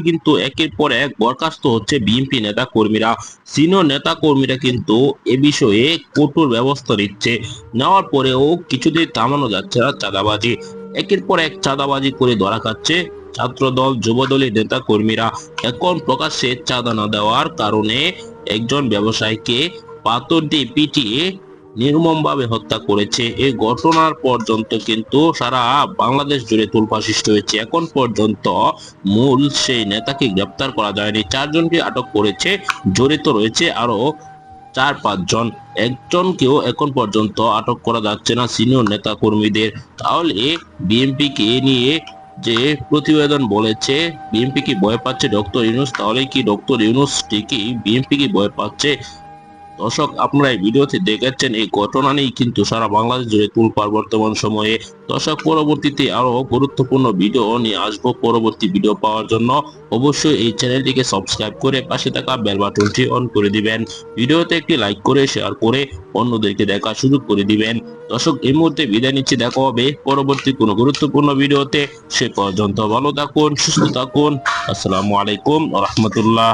কিন্তু একের পর এক বরখাস্ত হচ্ছে বিএনপি নেতা কর্মীরা সিনিয়র নেতা কর্মীরা কিন্তু এ বিষয়ে কঠোর ব্যবস্থা নিচ্ছে। নেওয়ার পরেও কিছুতেই থামানো যাচ্ছে না চাঁদাবাজি। একের পর এক চাঁদাবাজি করে ধরা খাচ্ছে ছাত্রদল, যুবদলের নেতা কর্মীরা এখন প্রকাশ্যে চাঁদা না দেওয়ার কারণে একজন ব্যবসায়ীকে পাথর দিয়ে পিটিয়ে নির্মমভাবে হত্যা করেছে। এই ঘটনার পর্যন্ত কিন্তু সারা বাংলাদেশ জুড়ে তুলপা সৃষ্টি হয়েছে। এখন পর্যন্ত মূল সেই নেতাকে গ্রেপ্তার করা যায়নি। চারজনকে আটক করেছে, জড়িত রয়েছে আরও চার পাঁচজন একজনকেও এখন পর্যন্ত আটক করা যাচ্ছে না সিনিয়র নেতা কর্মীদের তাহলে বিএনপি কে নিয়ে যে প্রতিবেদন বলেছে, বিএনপি কি ভয় পাচ্ছে ডক্টর ইউনুস? তাহলে কি ডক্টর ইউনুস ঠিকই বিএনপি কি ভয় পাচ্ছে? দর্শক, আপনারা এই ভিডিওতে দেখেছেন এই ঘটনা নিয়ে কিন্তু সারা বাংলাদেশ জুড়ে তুলপার বর্তমান সময়ে। দর্শক, পরবর্তীতে আরও গুরুত্বপূর্ণ ভিডিও নিয়ে আসব পরবর্তী ভিডিও পাওয়ার জন্য। অবশ্যই এই চ্যানেলটিকে সাবস্ক্রাইব করে পাশে থাকা বেল বাটনটি অন করে দিবেন। ভিডিওতে একটি লাইক করে, শেয়ার করে অন্যদেরকে দেখার সুযোগ করে দিবেন। দর্শক, এই মুহূর্তে বিদায় নিচ্ছি। দেখা হবে পরবর্তী কোনো গুরুত্বপূর্ণ ভিডিওতে। সে পর্যন্ত ভালো থাকুন, সুস্থ থাকুন। আসসালামু আলাইকুম রহমতুল্লাহ।